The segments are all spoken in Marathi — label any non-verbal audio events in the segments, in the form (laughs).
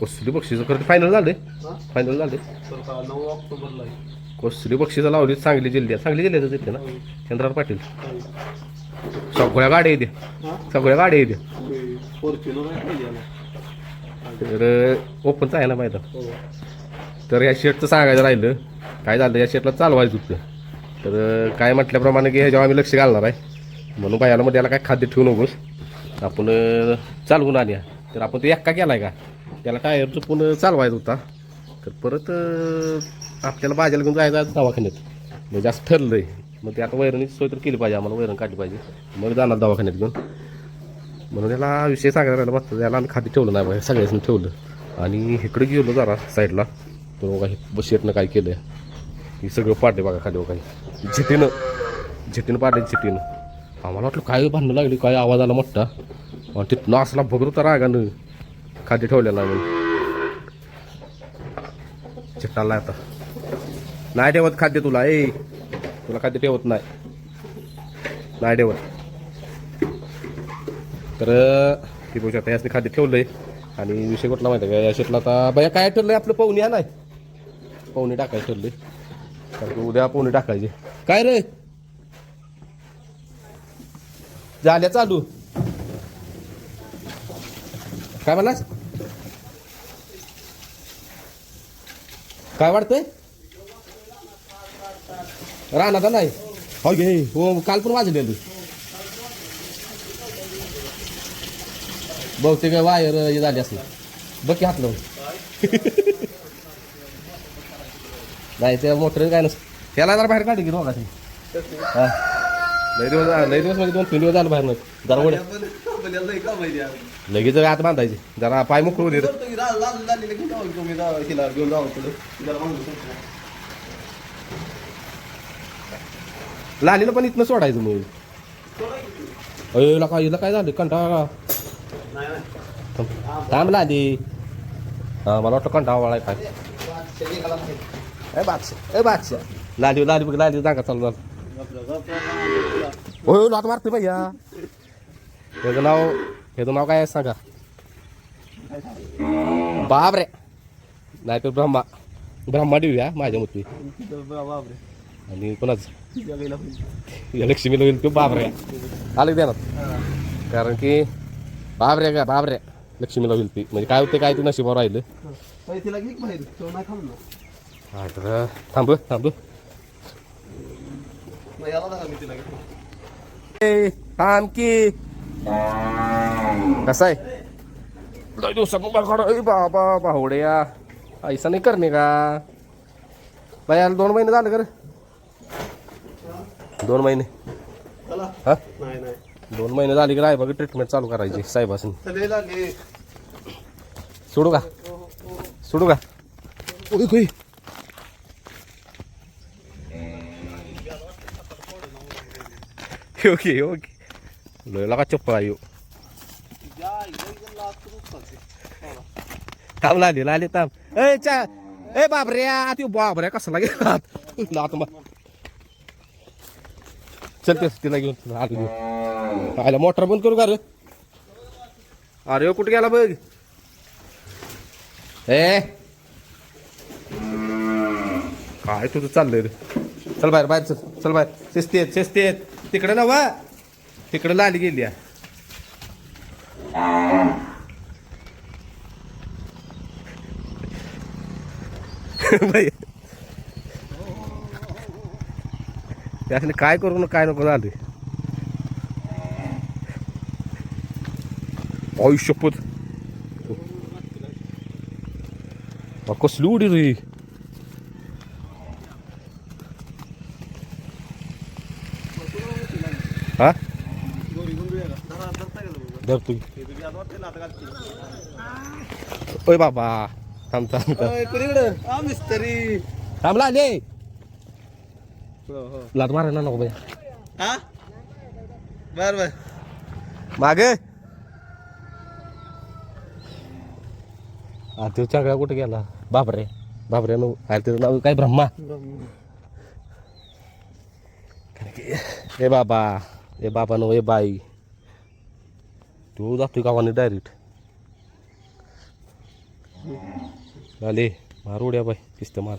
कसली बक्षीस खरं फायनल झाले फायनल झाले का नऊ ऑक्टोबरला आहे. कसली बक्षिसं लावली सांगली जिल्ह्यात. सांगली जिल्ह्यात तिथे ना? चंद्रराव पाटील. सगळ्या गाड्या येते सगळ्या गाड्या येते आहे. तर ओपनचं आहे ना माहिती तर या शेटचं सांगायचं राहिलं काय झालं या शेटला चालवायचं होतं. तर काय म्हटल्याप्रमाणे की ह्याच्यावर आम्ही लक्ष घालणार आहे. म्हणून बायाला मध्ये याला काय खाद्य ठेवू नकोस. आपण चालवून आणूया. तर आपण ते एक्का केलाय का? त्याला टायर चुकून चालवायचा होता. तर परत आपल्याला बाजाला घेऊन जायचं दवाखान्यात. म्हणजे ठरलं आहे मग ते आता वैरणीची सोय तर केली पाहिजे. आम्हाला वैरण काढली पाहिजे. मग जाणार दवाखान्यात घेऊन. म्हणून त्याला विषय सांगायला राहिला वाटतं त्याला आम्ही खाली ठेवलं नाही पाहिजे सगळ्यांनी ठेवलं. आणि इकडे गेलो जरा साईडला तर बघा हे बशेटनं काय केलं हे सगळं पाडले बघा खाली बघा. झिटीनं झिटीनं पाडले झिटीनं. आम्हाला वाटलं काय भांडणं लागली काय आवाज आला मोठा. आणि तिथनं असला भगर होता रागानं खाली ठेवलेला म्हणून चिट्टाला आता. नाही ठेवत खाद्य तुला ए. तुला खाद्य ठेवत नाही. नाही ठेवत. तर ती बघू शकता यासने खाद्य ठेवलंय. आणि विषय कुठला माहिती का? या शेटला आता बाया काय ठरलंय आपलं? पाहुणे हा नाही पाहुणे टाकायचं ठरलंय. कारण की उद्या पाहुणे टाकायचे. काय रे? झाल्या चालू. काय म्हणास काय वाटतंय? राहणार नाही? हो घे हो काल पण वाजलेलं. बहुतेक वायर हे झाली असलं. बघ की हात लावून नाही ते मोटर काय नसतं. त्याला जरा बाहेर काढ की रोगा हा. लय दिवस लय दिवस म्हणजे दोन तीन दिवस झालं बाहेर जरा लई कामाई द्या. लगेच आत बांधायचे. जरा पाय मोकळू दे करतो की ला- लाल झालेलं घेऊन जाऊ तुम्ही जा- हिला घेऊन जाऊ पुढे. तिला मागून सोडतो. लालीला पण इथनं सोडायचं मग. सोडा की तू. अय लका हिला काय झालं? कंटाळा नाही, नाही. थांब. लाली. हा मला वाटलं कंटाळा वाळाय काय. ए बादशा ए बादशा लाली लाली बघ लाली जागा चालू झालं. गप- गप- गप- होय लात मारते भैया. ह्याचं नाव ह्याचं नाव काय आहे सांगा? बाप रे नाही तर ब्रह्मा ब्रह्मा देऊया माझ्या मते. आणि कोणाच? गाईला होईल. या लक्ष्मीला होईल तो बाप रे आलं देणार? हा. कारण की बाप रे का बाप रे लक्ष्मीला होईल ती. म्हणजे काय होते काय ते नशिबावर राहिलं. ना हा तर थांब थांब. थांब की. कसं आहे लय दिवसात बाबा बाबा बाहुड्या ऐसा नाही करणे का बाई याला दोन महिने झाले कर दोन महिने हा दोन महिने झाली की राय बघ ट्रीटमेंट चालू करायची साहेबासून सगळे सोडू का सोडू का ओय, ओय. ओके ओके लोयला का चप्पल आहे ह्यो. थांब लाली लाली थांब ए चा ए बाबऱ्या ती बाबऱ्या कसला गेला लात मग चल तेच तिला घेऊन तुला आलो घेऊन आयला मोटर बंद करू का रे अरे कुठे गेला बघ ए काय तुझं चाललंय रे चल बाहेर बाहेर चल चल बाहेर शिस्ती आहेत शिस्ती आहेत तिकडे ना वा तिकडे लाली गेली आहे. त्यासाठी काय करू ना काय नको झाले आयुष्यपत कसली उडी रे हा गोरी गोंधळी आहे का? धरा- हे आता घालते. ओय बाबा थांब थांब थांब? हा, मिस्त्री. थांबला आले हो हो. लात मारायला नको बाई. हा? बर बर. मागे. हा तो चांगला कुठे गेला? बापरे बापरे नो अरे त्याचं नाव काय ब्रह्मा. ए बाबा. ए बाबा नो ए बाई. तू जातोय गावाने डायरेक्ट आले मार उड्या बाय किस्त मार.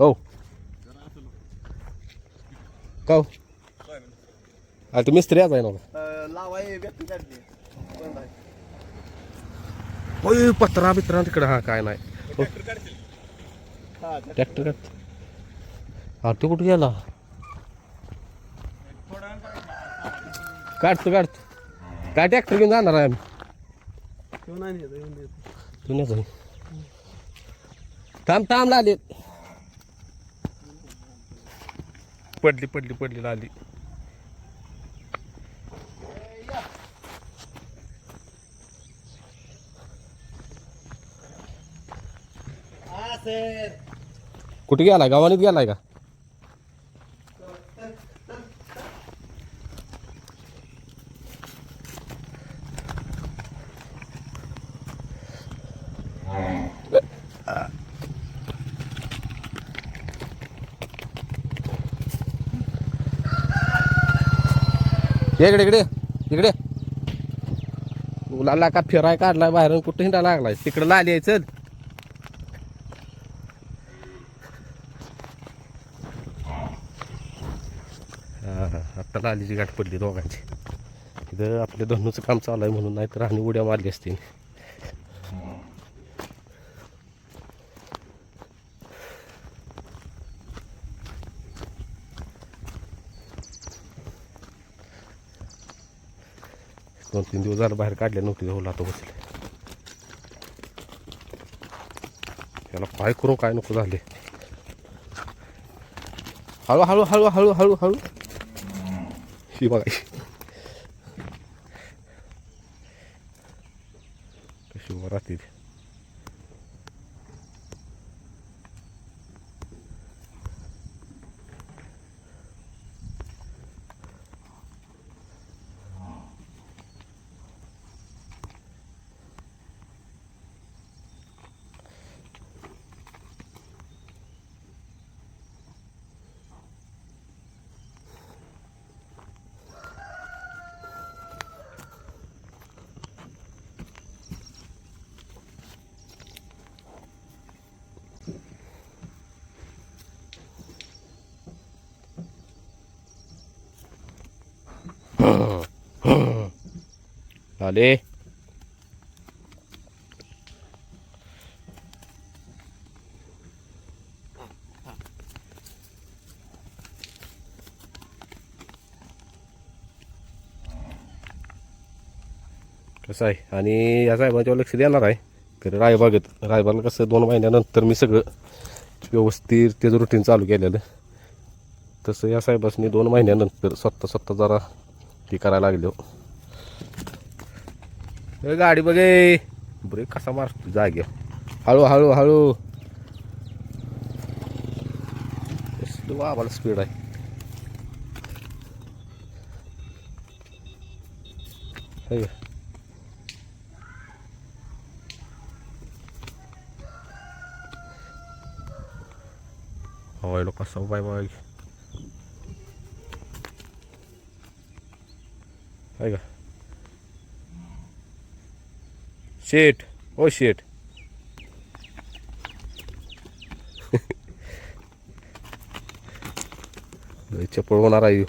हो. का हो? अरे तू मिस्त्री आज आहे ना. होय पत्रा बित्रा तिकडं हा काय नाही. हो, ट्रॅक्टर काढ. अरे तू कुठं गेला? काढतो काढतो. काय ट्रॅक्टर घेऊन जाणार आहे आम्ही. पुण्याच आहे थांब थांब लाली. पडली पडली पडली लाली. सर. कुठे गेलाय? गावानीत गेलाय का? इकडे इकडे इकडे. मुलाला का फिराय काढलाय बाहेर कुठं हिंडा लागलाय? तिकडं लाली आहे चल. आत्ता लालीची गाठ पडली दोघांची. इथं आपल्या धनुचं काम चालू आहे म्हणून नाही तर आणि उड्या मारली असती. दोन तीन दिवस झालं बाहेर काढले नव्हते हो लातो बसले. त्याला काय करू काय नको झाले. हळू हळू हळू हळू हळू हळू. ही बघा आले कसं आहे? आणि या साहेबांच्यावर लक्ष देणार आहे. तर रायबागेत रायबागला कसं दोन महिन्यानंतर मी सगळं व्यवस्थित त्याचं रुटीन चालू केलेलं. तसं या साहेबासनी दोन महिन्यानंतर स्वतः स्वतः जरा ती करायला लागलो हो. हो गाडी बघे. ब्रेक कसा मारतो जागे. हळू हळू हळू. आम्हाला स्पीड आहे. है. का? कसा बाय बाय आहे का? शेट ओ शेट चपळ होणार आहे.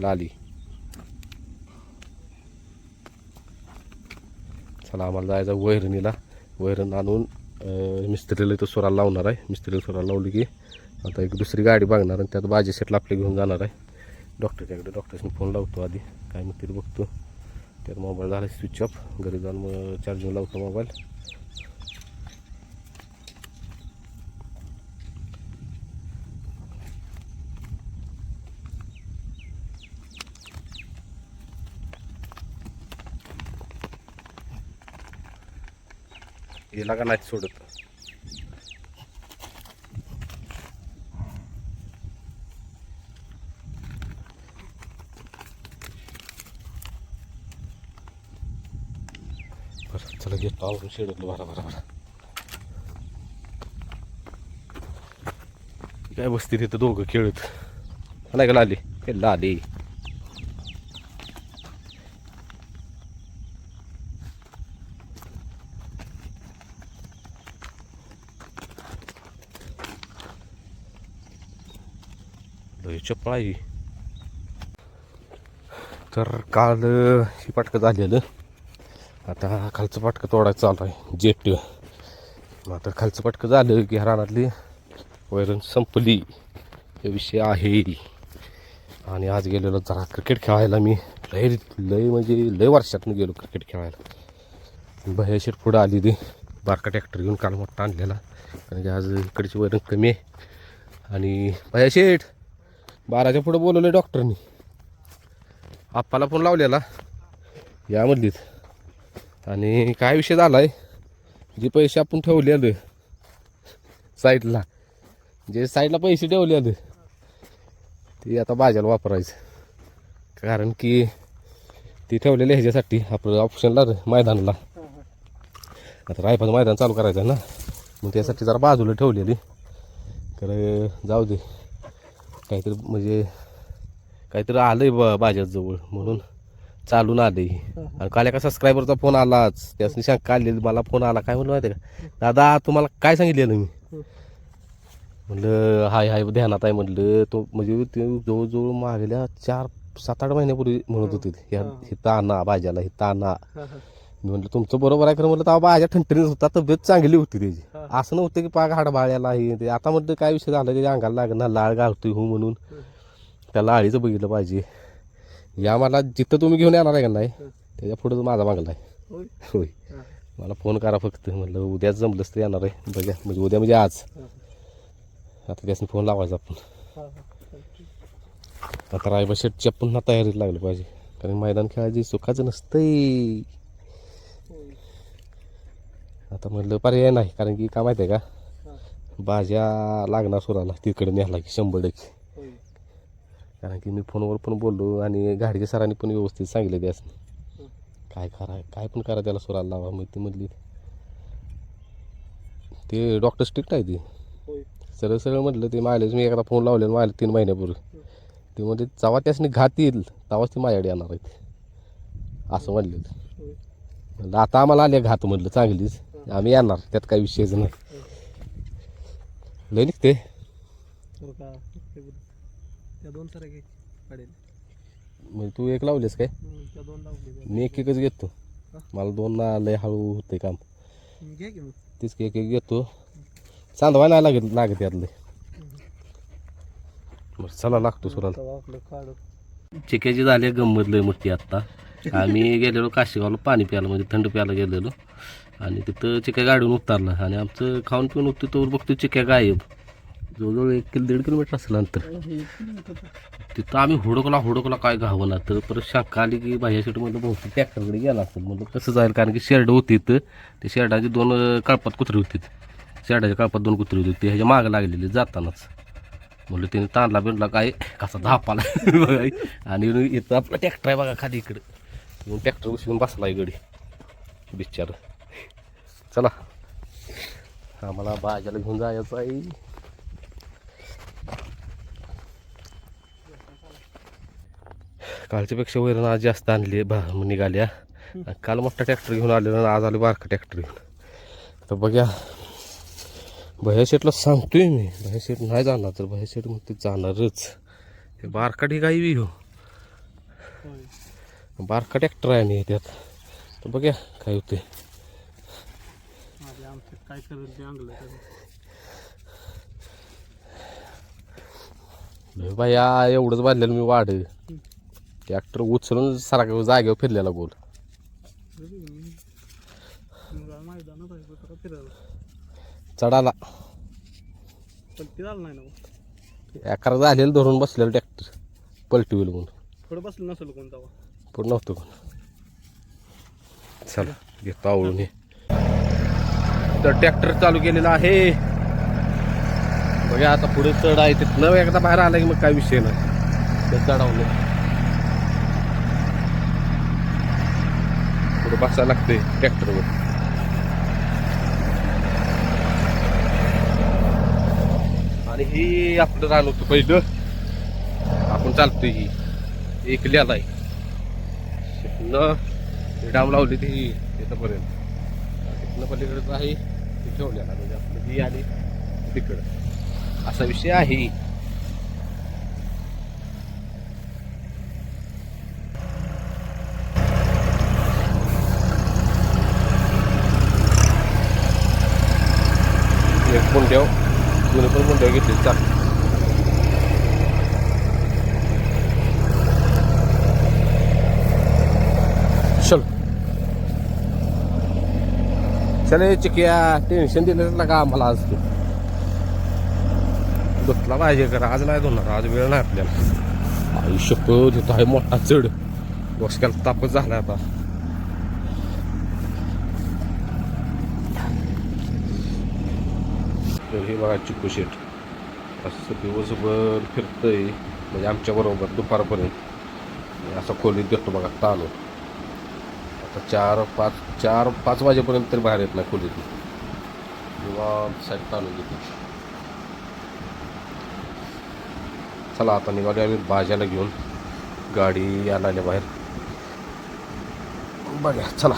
लाली. चला आम्हाला जायचं वैरणीला. वैरण आणून मिस्त्रीला इथं स्वराला लावणार आहे. मिस्त्रीला स्वराला लावली की आता एक दुसरी गाडी बघणार आणि त्यात बाजी सेटला आपले घेऊन जाणार आहे. डॉक्टरच्याकडे डॉक्टरशी फोन लावतो आधी. काय मग ते बघतो. त्यात मोबाईल झाला स्विच ऑफ घरी जाऊन मग चार्जिंग लावतो मोबाईल. हे का नाही सोडत? बरं चला घेतो आवरून शेडून बरं बरं बरं काय बसते तिथं दोघं खेळत? मला का लाली? हे लाली. चपळा तर काल ही पाटकं झालेलं. आता खालचं पाटकं तोडायचं चालू आहे. जेट. मग आता खालचं पाटकं झालं की ह्या रानातली वैरण संपली. हे विषय आहे. आणि आज गेलेलो जरा क्रिकेट खेळायला मी. लय लय म्हणजे लय वर्षातून गेलो क्रिकेट खेळायला. भैया पुढं आली ती. बारका ट्रॅक्टर घेऊन काल मोठा आणलेला. कारण की आज इकडची वैरण कमी आहे. आणि भैया बाराच्या पुढं बोलवलं डॉक्टरनी आप्पाला फोन लावलेला. यामधलीच आणि काय विषय झाला आहे जे पैसे आपण ठेवले ठेवलेलं साईडला जे साईडला पैसे ठेवले ठेवलेलं ते आता भाज्याला वापरायचं. कारण की ते ठेवलेले ह्याच्यासाठी आपलं ऑप्शनला रे, मैदानाला. आता रायफाचं मैदान चालू करायचं ना मग त्यासाठी जरा बाजूला ठेवलेली. तर जाऊ दे. काहीतरी म्हणजे काहीतरी आलं ब बा जवळ म्हणून. चालून आले आणि काल एका सबस्क्रायबरचा फोन आलाच त्यासनी शंका आलेली मला फोन आला. काय म्हणलं माहिती आहे का? दादा तुम्हाला काय सांगितलेलं मी? म्हणलं हाय हाय ध्यानात आहे म्हणलं. तो म्हणजे ते जवळजवळ मागल्या चार सात आठ महिन्यापूर्वी म्हणत होते ह्या हिथं आणा भाज्याला हिथं आणा. मी म्हणलं तुमचं बरोबर आहे खरं म्हणलं तेव्हा भाज्या ठणठणीत होता तब्येत चांगली होती त्याची. असं नव्हतं की पाग हाडबाळ्याला हे ते. आता म्हणलं काय विषय झाला त्याच्या अंगाला लागणार लाळ गावतोय हो म्हणून. त्या लाळीचं बघितलं पाहिजे. या मला जिथं तुम्ही घेऊन येणार आहे का नाही त्याच्या पुढं माझा मागला आहे. होय? मला फोन करा फक्त म्हणलं उद्याच जमलंच तर येणार आहे. बघा म्हणजे उद्या म्हणजे आज. आता त्यासनी फोन लावायचा आपण. आता रायबा शेटच्या पुन्हा तयारीत लागलं पाहिजे. कारण मैदान खेळायची सुखाचं नसतंय. आता म्हटलं पर्याय नाही कारण की काय माहिती आहे का? भाज्या लागणार सुराला तिकडे न्यायला की शंभर टक्के. कारण की मी फोनवर पण बोललो आणि गाडगे सरांनी पण व्यवस्थित सांगितलं त्यासनी काय करा काय पण करा त्याला सुराला लावा मग ती म्हणली ते डॉक्टर स्ट्रिक्ट आहे ती. सरळ सरळ म्हटलं ते मायलेज मी एकदा फोन लावलेला मायला तीन महिन्यापूर्वी. ते म्हणजे जेव्हा त्यासनी घात येईल तेव्हाच ती माझ्याकडे येणार आहेत. असं म्हणलेलं. म्हणलं आता आम्हाला आले घात म्हटलं चांगलीच. आम्ही येणार त्यात काही विषयच नाही. लय निघते. त्या दोन सर घे पडेल म्हणजे तू एक लावलेस काय? त्या दोन लावले मी एक एकच घेतो. मला दोन ना लय हळू होते काम. घे की मग. तीच एक एक घेतो. चांदवा नाही लागत लागत यातले. बरं चला लागतो सुराला तेव्हा आपलं काढ. चिक्याची झाली आहे गंमत लय मोठी आत्ता. आम्ही (laughs) गेलेलो काशीगावला पाणी प्यायला म्हणजे थंड प्यायला गेलेलो. आणि तिथं चिक्या गाडीहून उतरला. आणि आमचं खाऊन पिऊन उठतो तोवर बघतो चिक्या गायब. जवळजवळ एक किलो दीड किलोमीटर असेल अंतर. तिथं आम्ही हुडकला हुडकला काय घावना तर परत शाखा आली की बाह्या म्हणलं बहुतेक ट्रॅक्टरकडे गेला असेल. म्हणलं कसं जाईल कारण की शेरड होती तर ते शेरडाची दोन काळपात कळपात कुत्री होती शेरडाच्या काळपात दोन कुत्री होती. ते ह्याच्या मागं लागलेली जातानाच. म्हणलं त्याने तांडला बिंडला काय कसा धापाला (laughs) बघा आणि इथं आपला ट्रॅक्टर आहे बघा खाली इकडे. मग ट्रॅक्टर उशीरून बसला इकडे. बिचार. चला. आम्हाला बाजाला घेऊन जायचं आहे. कालच्यापेक्षा वैरण आज जास्त आणली बा निघाल्या काल मोठा ट्रॅक्टर घेऊन आलेला आणि आज आले बारका ट्रॅक्टर घेऊन. तर बघ्या भया शेटला सांगतोय मी. भया शेट नाही जाणार तर भया शेट म्हणते जाणारच. हे बारका काही बी हो. बारका ट्रॅक्टर आहे आणि त्यात. तर बघ्या काय होते काय ते भया एवढंच बांधलेलं मी वाढ ट्रॅक्टर उचलून सारखं जागेवर फिरलेला गोल. चढाला. पण ते नाही ना झालेलं धरून बसलेलं ट्रॅक्टर पलटी होईल म्हणून. थोडं बसलं नसेल कोण तेव्हा पण नव्हतं कोण. चला घेतो आवडून हे. तर ट्रॅक्टर चालू केलेला आहे. बघा आता पुढे चढ आहे तिथनं एकदा बाहेर आला की मग काय विषय नाही. ते चढावलं. बसायला लागते ट्रॅक्टरवर. आणि ही आपलं रान होतं पहिलं. आपण चालतोय ही. एक एकल्याला आहे. न डाम लावली ती तिथंपर्यंत. तिथनं पलीकडचं आहे ते ठेवलेला. म्हणजे आपलं ही आणि तिकडं. असा विषय आहे. मुंड्याव दोन्ही पण मुंड्याव घेतले चाल. चल. चल हे चिकिया टेन्शन दिलं ना का आम्हाला आज तू. धुतला पाहिजे कर आज नाही धुणार आज वेळ नाही आपल्याला. आयुष्य तिथं आहे मोठा चढ. डोसक्याला तापच झाला आता. तर हे बघा चिक्कू शेट असं दिवसभर फिरतंय. म्हणजे आमच्याबरोबर दुपारपर्यंत. असं खोलीत देतो बघा ताणून. आता चार पाच चार पाच वाजेपर्यंत तरी बाहेर येत नाही खोलीत. साईड ताणून घेते. चला आता निघाली आम्ही भाज्याला घेऊन. गाडी आणायला बाहेर. बघा चला.